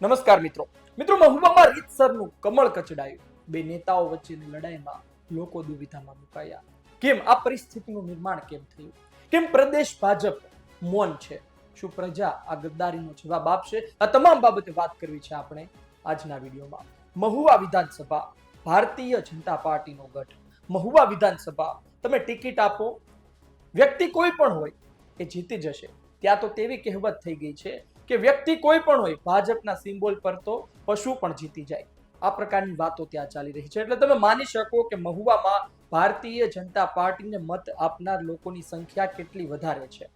નમસ્કાર મિત્રો. મિત્રો મહુવામાં રીતસરનું કમળ કચડાયું. બે નેતાઓ વચ્ચેની લડાઈમાં લોકો દુવિધામાં મુકાયા. કેમ? આ પરિસ્થિતિનું નિર્માણ કેમ થયું? કેમ પ્રદેશ ભાજપ મૌન છે? શું પ્રજા આ ગદ્દારીનો જવાબ આપશે? આ તમામ બાબતે વાત કરવી છે આપણે આજના વિડીયોમાં. મહુવા વિધાનસભા ભારતીય જનતા પાર્ટીનો ગઢ મહુવા વિધાનસભા, તમે ટિકિટ આપો. વ્યક્તિ કોઈ પણ હોય એ જીતી જશે. ત્યાં તો તેવી કહેવત થઈ ગઈ છે કે વ્યક્તિ કોઈ પણ હોય, ભાજપના સિમ્બોલ પર તો પશુ પણ જીતી જાય. આ પ્રકારની વાતો ત્યાં ચાલી રહી છે. એટલે તમે માની શકો કે મહુવામાં ભારતીય જનતા પાર્ટીને મત આપનાર લોકોની સંખ્યા કેટલી વધારે છે.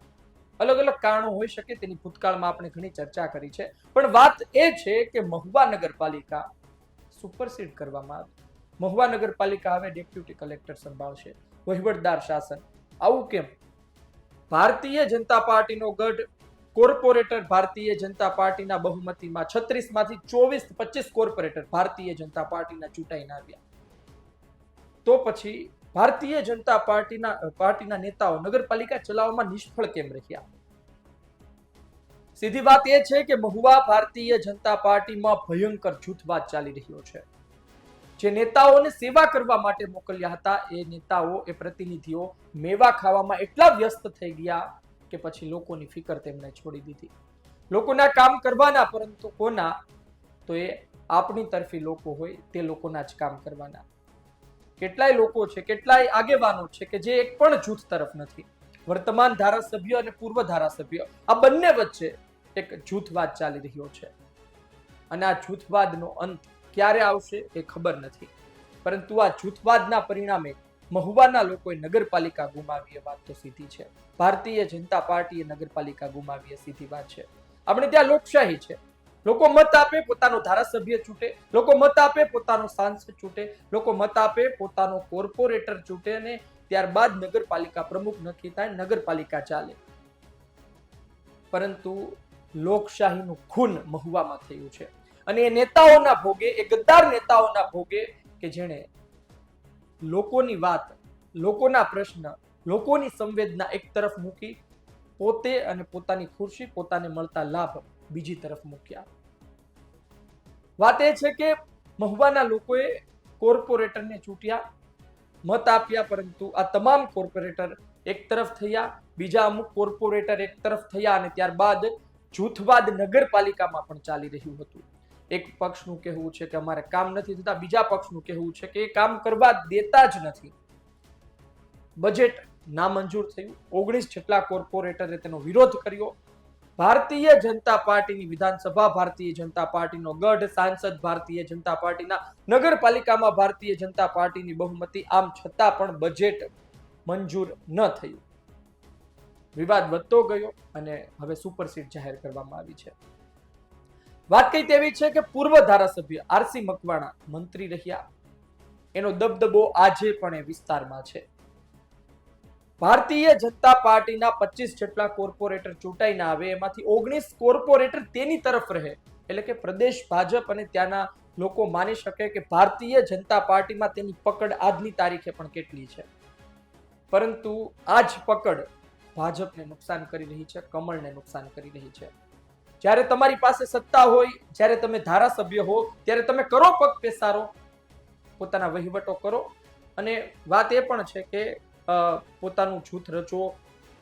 અલગ અલગ કારણો હોઈ શકે, તેની ભૂતકાળમાં આપણે ઘણી ચર્ચા કરી છે. પણ વાત એ છે કે મહુવા નગરપાલિકા સુપરસીડ કરવામાં આવી. મહુવા નગરપાલિકા હવે ડેપ્યુટી કલેક્ટર સંભાળશે. વહીવટદાર શાસન. આવું કેમ? ભારતીય જનતા પાર્ટીનો ગઢ કોર્પોરેટર ભારતીય જનતા પાર્ટીના બહુમતીમાં છત્રીસમાંથી ચોવીસ પચીસ કોર્પોરેટર ભારતીય જનતા પાર્ટીના ચૂંટાઈને આવ્યા. તો પછી ભારતીય જનતા પાર્ટીના પાર્ટીના નેતાઓ નગરપાલિકા ચલાવવામાં નિષ્ફળ કેમ રહ્યા? સીધી વાત એ છે કે મહુવા ભારતીય જનતા પાર્ટીમાં ભયંકર જૂથવાદ ચાલી રહ્યો છે. જે નેતાઓને સેવા કરવા માટે મોકલ્યા હતા, એ નેતાઓ, એ પ્રતિનિધિઓ મેવા ખાવામાં એટલા વ્યસ્ત થઈ ગયા કે પછી લોકોની ફિકર તેમને છોડી દીધી. લોકોના કામ કરવાના, પરંતુ કોના? તો એ આપણી તરફી લોકો હોય, તે લોકોના જ કામ કરવાના. કેટલાય લોકો છે, કેટલાય આગેવાનો છે કે જે એક પણ જૂથ તરફ નથી. વર્તમાન ધારાસભ્ય અને પૂર્વ ધારાસભ્ય, આ બંને વચ્ચે એક જૂથવાદ ચાલી રહ્યો છે. અને આ જૂથવાદનો અંત ક્યારે આવશે એ ખબર નથી. પરંતુ આ જૂથવાદના પરિણામે મહુવાના લોકોએ નગરપાલિકા ગુમાવી એ વાત તો સીધી છે. ભારતીય જનતા પાર્ટીએ નગરપાલિકા ગુમાવી એ સીધી વાત છે. આપણે ત્યાં લોકશાહી છે. લોકો મત આપે, પોતાનો ધારાસભ્ય ચૂંટે. લોકો મત આપે, પોતાનો સાંસદ ચૂંટે. લોકો મત આપે, પોતાનો કોર્પોરેટર ચૂંટે અને ત્યારબાદ નગરપાલિકા પ્રમુખ નક્કી થાય, નગરપાલિકા ચાલે. પરંતુ લોકશાહીનું ખૂન મહુવામાં થયું છે. અને એ નેતાઓના ભોગે, એ ગદ્દાર નેતાઓના ભોગે કે જેણે લોકોની વાત, લોકોના પ્રશ્ન, લોકોની સંવેદના એક તરફ મૂકી, પોતે અને પોતાની ખુરશી, પોતાને મળતા લાભ બીજી તરફ મૂક્યા. વાત એ છે કે મહુવાના લોકોએ કોર્પોરેટરને ચૂંટ્યા, મત આપ્યા પરંતુ આ તમામ કોર્પોરેટર એક તરફ થયા, બીજા અમુક કોર્પોરેટર એક તરફ થયા અને ત્યારબાદ જૂથવાદ નગરપાલિકામાં પણ ચાલી રહ્યું હતું. એક પક્ષનું કહેવું છે કે અમારે કામ નથી થતા, બીજા પક્ષનું કહેવું છે કે એ કામ કરવા દેતા જ નથી. બજેટ નામંજૂર થયું. ઓગણીસ જેટલા કોર્પોરેટરે તેનો વિરોધ કર્યો. ભારતીય જનતા પાર્ટીની વિધાનસભા, ભારતીય જનતા પાર્ટીનો ગઢ, સાંસદ ભારતીય જનતા પાર્ટીના નગરપાલિકામાં ભારતીય જનતા પાર્ટીની બહુમતી, આમ છતાં પણ બજેટ મંજૂર ન થયું. વિવાદ વધતો ગયો અને હવે સુપરસીટ જાહેર કરવામાં આવી છે. વાત કઈ તેવી છે કે પૂર્વ ધારાસભ્ય આરસી મકવાણા મંત્રી રહ્યા. એનો દબદબો આજે પણ એ વિસ્તારમાં છે. ભારતીય જનતા પાર્ટીના પચીસ જેટલા કોર્પોરેટર ચૂંટાઈને આવે, એમાંથી ઓગણીસ કોર્પોરેટર તેની તરફ રહે. એટલે કે પ્રદેશ ભાજપ અને ત્યાંના લોકો માની શકે કે ભારતીય જનતા પાર્ટીમાં તેની પકડ આજની તારીખે પણ કેટલી છે. પરંતુ આ જ પકડ ભાજપને નુકસાન કરી રહી છે, કમળને નુકસાન કરી રહી છે. જ્યારે તમારી પાસે સત્તા હોય, જ્યારે તમે ધારાસભ્ય હો, ત્યારે તમે કરો પગ પેસારો, પોતાના વહીવટો કરો. અને વાત એ પણ છે કે પોતાનું જૂથ રચો,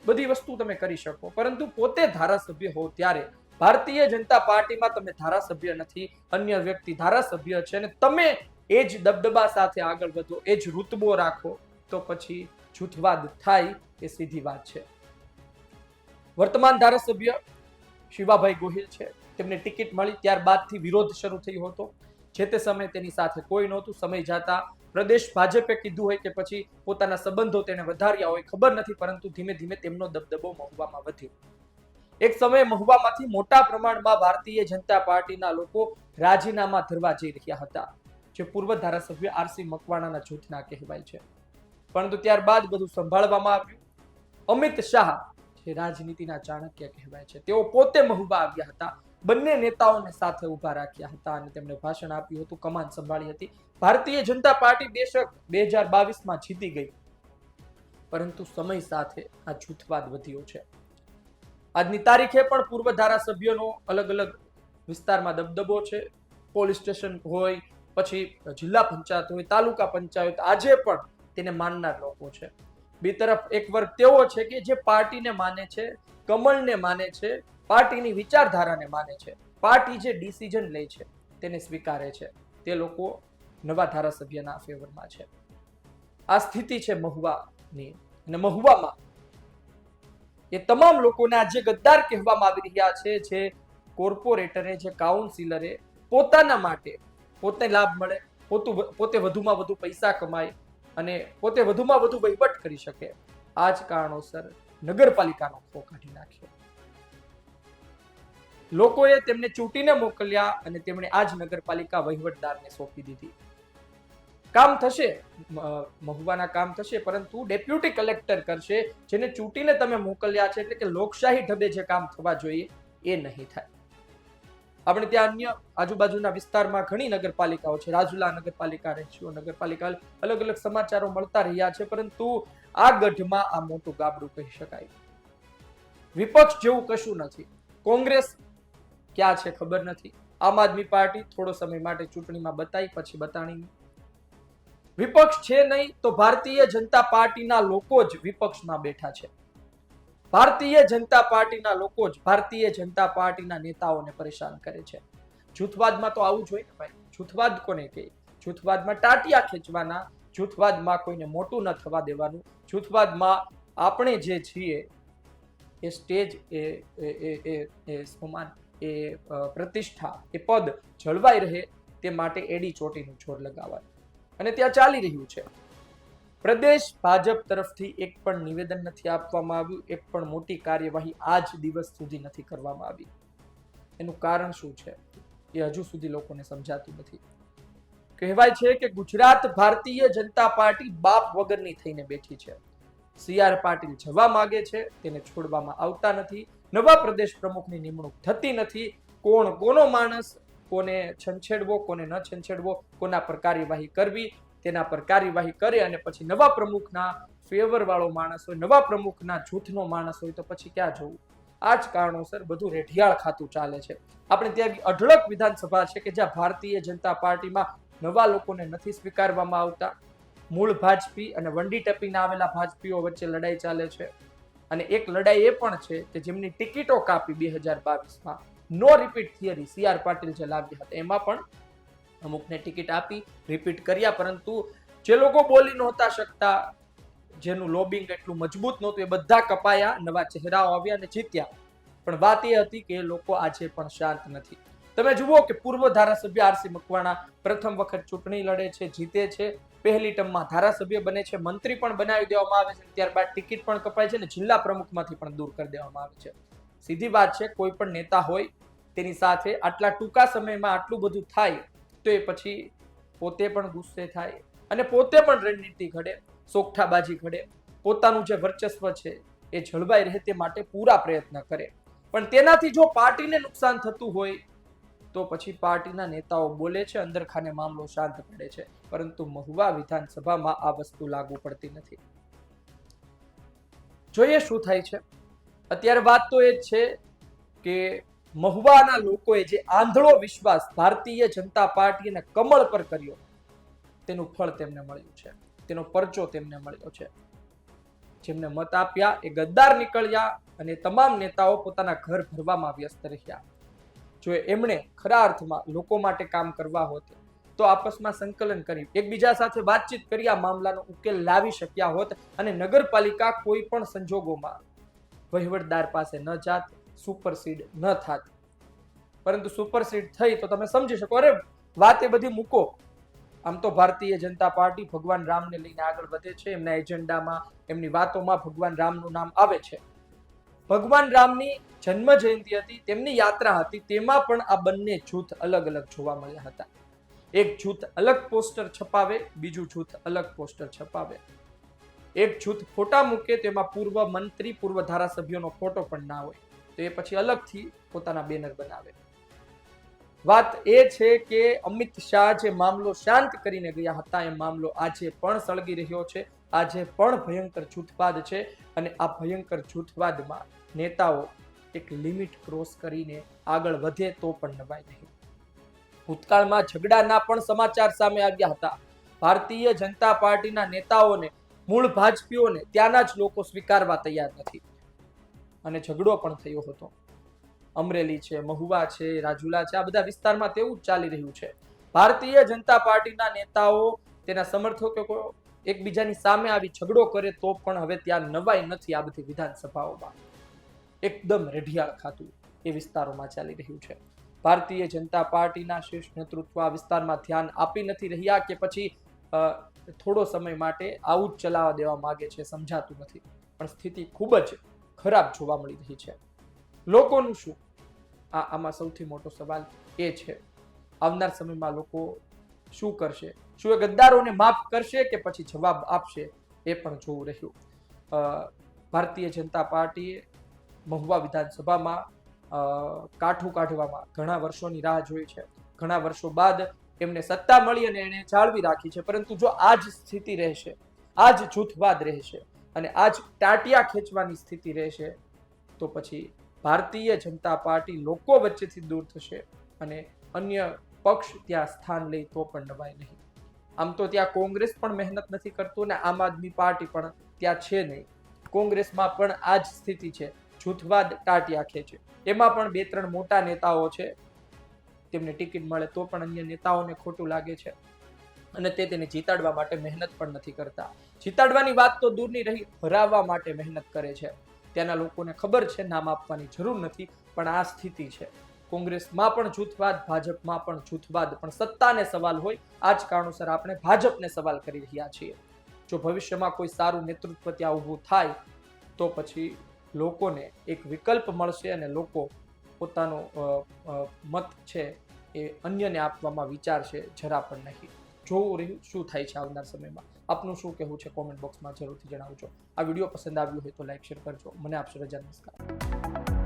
બધી વસ્તુ તમે કરી શકો. પરંતુ પોતે ધારાસભ્ય હો ત્યારે ભારતીય જનતા પાર્ટીમાં તમે ધારાસભ્ય નથી, અન્ય વ્યક્તિ ધારાસભ્ય છે અને તમે એ જ દબદબા સાથે આગળ વધો, એ જ રૂતબો રાખો, તો પછી જૂથવાદ થાય એ સીધી વાત છે. વર્તમાન ધારાસભ્ય શિવાભાઈ ગોહિલ છે. તેમને ટિકિટ મળી ત્યારબાદથી વિરોધ શરૂ થયો હતો. જે તે સમયે તેની સાથે કોઈ નહોતું. સમય જતા પ્રદેશ ભાજપે કીધું હોય કે પછી પોતાના સંબંધો તેને વધાર્યા હોય ખબર નથી, પરંતુ ધીમે ધીમે તેમનો દબદબો મહુવામાં વધ્યો. એક સમયે મહુવામાંથી મોટા પ્રમાણમાં ભારતીય જનતા પાર્ટીના લોકો રાજીનામા ધરવા જઈ રહ્યા હતા, જે પૂર્વ ધારાસભ્ય આરસી મકવાણાના જૂથના કહેવાય છે. પરંતુ ત્યારબાદ બધું સંભાળવામાં આવ્યું. અમિત શાહ જે રાજનીતિના ચાણક્ય કહેવાય છે. તેઓ પોતે મહુવા આવ્યા હતા. બંને નેતાઓને સાથે ઊભા રાખ્યા હતા અને તેમણે ભાષણ આપ્યું હતું. કમાન સંભાળી હતી. ભારતીય જનતા પાર્ટી બેશક બે હજાર બાવીસમાં જીતી ગઈ. પરંતુ સમય સાથે આ જૂથવાદ વધ્યો છે. આજની તારીખે પણ પૂર્વ ધારાસભ્યોનો અલગ અલગ વિસ્તારમાં દબદબો છે. પોલીસ સ્ટેશન હોય, પછી જિલ્લા પંચાયત હોય, તાલુકા પંચાયત, આજે પણ તેને માનનાર લોકો છે. બી તરફ એક વર્ગ તેવો છે કે જે પાર્ટીને માને છે કમળને માને છે, પાર્ટીની વિચારધારાને માને છે. પાર્ટી જે ડિસિઝન લે છે, તેને સ્વીકારે છે. તે લોકો નવા ધારાસભ્યના ફેવરમાં છે. આ સ્થિતિ છે મહુવાની અને મહુવામાં એ તમામ લોકોને આજે ગદ્દાર કહેવામાં આવી રહ્યા છે જે કોર્પોરેટરે, જે કાઉન્સિલરે પોતાના માટે પોતે લાભ મળે, પોતું પોતે વધુમાં વધુ પૈસા કમાય અને પોતે વધુમાં વધુ વહીવટ કરી શકે. આ જ કારણોસર નગરપાલિકાનો ખો કાઢી નાખ્યો. લોકોએ તેમને ચૂંટીને મોકલ્યા અને તેમણે આ જ નગરપાલિકા વહીવટદારને સોંપી દીધી. કામ થશે મહુવાના કામ થશે, પરંતુ ડેપ્યુટી કલેક્ટર કરશે, જેને ચૂંટીને તમે મોકલ્યા છે એટલે કે લોકશાહી ઢબે જે કામ થવા જોઈએ, એ નહીં થાય. આપણે ત્યાં અન્ય આજુબાજુના વિસ્તારમાં ઘણી નગરપાલિકાઓ છે. રાજુલા નગરપાલિકા રેશિયો નગરપાલિકા અલગ અલગ સમાચારો મળતા રહ્યા છે, પરંતુ આ ગઢમાં આ મોટું ગાબડું કહી શકાય. વિપક્ષ જેવું કશું નથી. કોંગ્રેસ ક્યાં છે ખબર નથી. આમ આદમી પાર્ટી થોડો સમય માટે ચૂંટણીમાં બતાવી પછી બતાણી વિપક્ષ છે નહીં તો ભારતીય જનતા પાર્ટીના લોકો જ વિપક્ષમાં બેઠા છે. ભારતીય જનતા પાર્ટીના લોકો જ ભારતીય જનતા પાર્ટીના નેતાઓને પરેશાન કરે છે. જૂથવાદમાં તો આવું જોઈએ ને ભાઈ. જૂથવાદ કોને કહે? જૂથવાદમાં ટાટિયા ખેંચવાના, જૂથવાદમાં કોઈને મોટું ન થવા દેવાનું, જૂથવાદમાં આપણે જે છીએ એ સ્ટેજ, એ એ એ સમાન, એ પ્રતિષ્ઠા, એ પદ જળવાઈ રહે તે માટે એડી ચોટીનું જોર લગાવાય. અને ત્યાં ચાલી રહ્યું છે. પ્રદેશ ભાજપ તરફથી એક પણ નિવેદન નથી આપવામાં આવ્યું, એક પણ મોટી કાર્યવાહી આજ દિવસ સુધી નથી કરવામાં આવી. એનું કારણ શું છે? એ હજુ સુધી લોકોને સમજાતું નથી. કહેવાય છે કે ગુજરાત ભારતીય જનતા પાર્ટી બાપ વગરની થઈને બેઠી છે. સી આર પાટીલ જવા માંગે છે, તેને છોડવામાં આવતા નથી. નવા પ્રદેશ પ્રમુખની નિમણૂક થતી નથી. કોણ કોનો માણસ, કોને છંછેડવો, કોને ન છંછેડવો, કોના પર કાર્યવાહી કરવી તેના પર કાર્યવાહી કરે અને પછી નવા પ્રમુખના ફેવર વાળો માણસ હોય, નવા પ્રમુખના જૂથનો માણસ હોય તો પછી ક્યાં જવું? આ જ કારણોસર બધું રેઢિયાળ ખાતું ચાલે છે. આપણે ત્યાં અઢળક વિધાનસભા છે કે જ્યાં ભારતીય જનતા પાર્ટીમાં નવા લોકોને નથી સ્વીકારવામાં આવતા. મૂળ ભાજપી અને વંડી ટપીને આવેલા ભાજપીઓ વચ્ચે લડાઈ ચાલે છે. અને એક લડાઈ એ પણ છે કે જેમની ટિકિટો કાપી બે હજાર બાવીસમાં. No repeat theory C R Patil જે લાવ્યા હતા, એમાં પણ અમુકને ટિકિટ આપી રિપીટ કર્યા, પરંતુ જે લોકો બોલી નહોતા શકતા, જેનું લોબિંગ એટલું મજબૂત નહોતું, એ બધા કપાયા, નવા ચહેરાઓ આવ્યા અને જીત્યા. પણ વાત એ હતી કે એ લોકો આજે પણ શાંત નથી. તમે જુઓ કે પૂર્વ ધારાસભ્ય આરસી મકવાણા પ્રથમ વખત ચૂંટણી લડે છે, જીતે છે, પહેલી ટર્મમાં ધારાસભ્ય બને છે, મંત્રી પણ બનાવી દેવામાં આવે છે ત્યારબાદ ટિકિટ પણ કપાય છે અને જિલ્લા પ્રમુખમાંથી પણ દૂર કરી દેવામાં આવે છે. સીધી વાત છે, કોઈ પણ નેતા હોય, તેની સાથે આટલા ટૂંકા સમયમાં આટલું બધું થાય એ પછી પોતે પણ ગુસ્સે થાય અને પોતે પણ રણનીતિ ઘડે, સોગઠાબાજી ઘડે. પોતાનું જે વર્ચસ્વ છે એ જળવાઈ રહે તે માટે પૂરા પ્રયત્ન કરે. પણ તેનાથી જો પાર્ટીને નુકસાન થતું હોય, તો પછી પાર્ટીના નેતાઓ બોલે છે, અંદરખાને મામલો શાંત પડે છે. પરંતુ મહુવા વિધાનસભામાં આ વસ્તુ લાગુ પડતી નથી. જોઈએ શું થાય છે. અત્યારે વાત તો એ જ છે કે મહુવાના લોકોએ જે આંધળો વિશ્વાસ ભારતીય જનતા પાર્ટી અને કમળ પર કર્યો, તેનું ફળ તેમને મળ્યું છે. તેનો પરચો તેમને મળ્યો છે. જેમને મત આપ્યા, એ ગદ્દાર નીકળ્યા અને તમામ નેતાઓ પોતાના ઘર ભરવામાં વ્યસ્ત રહ્યા. જો એમણે ખરા અર્થમાં લોકો માટે કામ કરવા હોત, તો આપસમાં સંકલન કરી એકબીજા સાથે વાતચીત કરી આ મામલાનો ઉકેલ લાવી શક્યા હોત અને નગરપાલિકા કોઈ પણ સંજોગોમાં વહીવટદાર પાસે ન જાત સુપરસીડ ન થાતી પરંતુ સુપરસીડ થઈ તો તમે સમજી શકો, અરે વાત એ બધી મૂકો. આમ તો ભારતીય જનતા પાર્ટી ભગવાન રામને લઈને આગળ વધે છે, એમના એજન્ડામાં, એમની વાતોમાં ભગવાન રામનું નામ આવે છે. ભગવાન રામની જન્મ જયંતિ હતી, તેમની યાત્રા હતી, તેમાં પણ આ બંને જૂથ અલગ અલગ જોવા મળ્યા હતા. એક જૂથ અલગ પોસ્ટર છપાવે, બીજું જૂથ અલગ પોસ્ટર છપાવે. એક જૂથ ફોટા મૂકે, તેમાં પૂર્વ મંત્રી, પૂર્વ ધારાસભ્યોનો ફોટો પણ ના હોય. તો એ પછી અલગથી પોતાના બેનર બનાવે. વાત એ છે કે અમિત શાહ જે મામલો શાંત કરીને ગયા હતા, એ મામલો આજે પણ સળગી રહ્યો છે. આજે પણ ભયંકર જૂથવાદ છે અને આ ભયંકર જૂથવાદમાં નેતાઓ એક લિમિટ ક્રોસ કરીને આગળ વધે તો પણ નવાય નહીં. ભૂતકાળમાં ઝઘડાના પણ સમાચાર સામે આવ્યા હતા. ભારતીય જનતા પાર્ટીના નેતાઓને, મૂળ ભાજપીઓને ત્યાંના જ લોકો સ્વીકારવા તૈયાર નથી. અને ઝઘડો પણ થયો હતો. અમરેલી છે, મહુવા છે, રાજુલા છે, આ બધા વિસ્તારમાં તેવું જ ચાલી રહ્યું છે. ભારતીય જનતા પાર્ટીના નેતાઓ તેના સમર્થકો એકબીજાની સામે આવી ઝઘડો કરે તો પણ હવે ત્યાં નવાઈ નથી આ બધી વિધાનસભાઓમાં. એકદમ રેઢિયાળ ખાતું એ વિસ્તારોમાં ચાલી રહ્યું છે. ભારતીય જનતા પાર્ટીના શીર્ષ નેતૃત્વ આ વિસ્તારમાં ધ્યાન આપી નથી રહ્યા કે પછી થોડો સમય માટે આવું જ ચલાવવા દેવા માગે છે, સમજાતું નથી. પણ સ્થિતિ ખૂબ જ ખરાબ જોવા મળી રહી છે. લોકોનું શું? આ આમાં સૌથી મોટો સવાલ એ છે. આવનાર સમયમાં લોકો શું કરશે? શું એ ગદ્દારોને માફ કરશે કે પછી જવાબ આપશે? એ પણ જોવું રહ્યું. ભારતીય જનતા પાર્ટીએ મહુવા વિધાનસભામાં કાઠું કાઢવામાં ઘણા વર્ષોની રાહ જોઈ છે. ઘણા વર્ષો બાદ એમને સત્તા મળી અને એણે જાળવી રાખી છે. પરંતુ જો આ જ સ્થિતિ રહેશે આ જ જૂથવાદ રહેશે અને આ જ ટાટિયા ખેંચવાની સ્થિતિ રહેશે, તો પછી ભારતીય જનતા પાર્ટી લોકો વચ્ચેથી દૂર થશે અને અન્ય પક્ષ ત્યાં સ્થાન લે તો પણ નવાય નહીં. આમ તો ત્યાં કોંગ્રેસ પણ મહેનત નથી કરતું ને આમ આદમી પાર્ટી પણ ત્યાં છે નહીં. કોંગ્રેસમાં પણ આ જ સ્થિતિ છે, જૂથવાદ ટાટિયા ખેંચે. એમાં પણ બે ત્રણ મોટા નેતાઓ છે. તેમને ટિકિટ મળે તો પણ અન્ય નેતાઓને ખોટું લાગે છે. અને તે તેને જીતાડવા માટે મહેનત પણ નથી કરતા. જીતાડવાની વાત તો દૂરની રહી, હરાવવા માટે મહેનત કરે છે. ત્યાંના લોકોને ખબર છે, નામ આપવાની જરૂર નથી, પણ આ સ્થિતિ છે. કોંગ્રેસમાં પણ જૂથવાદ, ભાજપમાં પણ જૂથવાદ, પણ સત્તાને સવાલ હોય, આ જ કારણોસર આપણે ભાજપને સવાલ કરી રહ્યા છીએ. જો ભવિષ્યમાં કોઈ સારું નેતૃત્વ ત્યાં ઊભું થાય, તો પછી લોકોને એક વિકલ્પ મળશે અને લોકો પોતાનો મત છે એ અન્યને આપવામાં વિચારશે જરા પણ નહીં. જોવું રહ્યું શું થાય છે આવનાર સમયમાં? આપનું શું કહેવું છે કોમેન્ટ બોક્સમાં જરૂરથી જણાવજો. આ વીડિયો પસંદ આવ્યો હોય તો લાઈક શેર કરજો. મને આપશો રજા. નમસ્કાર.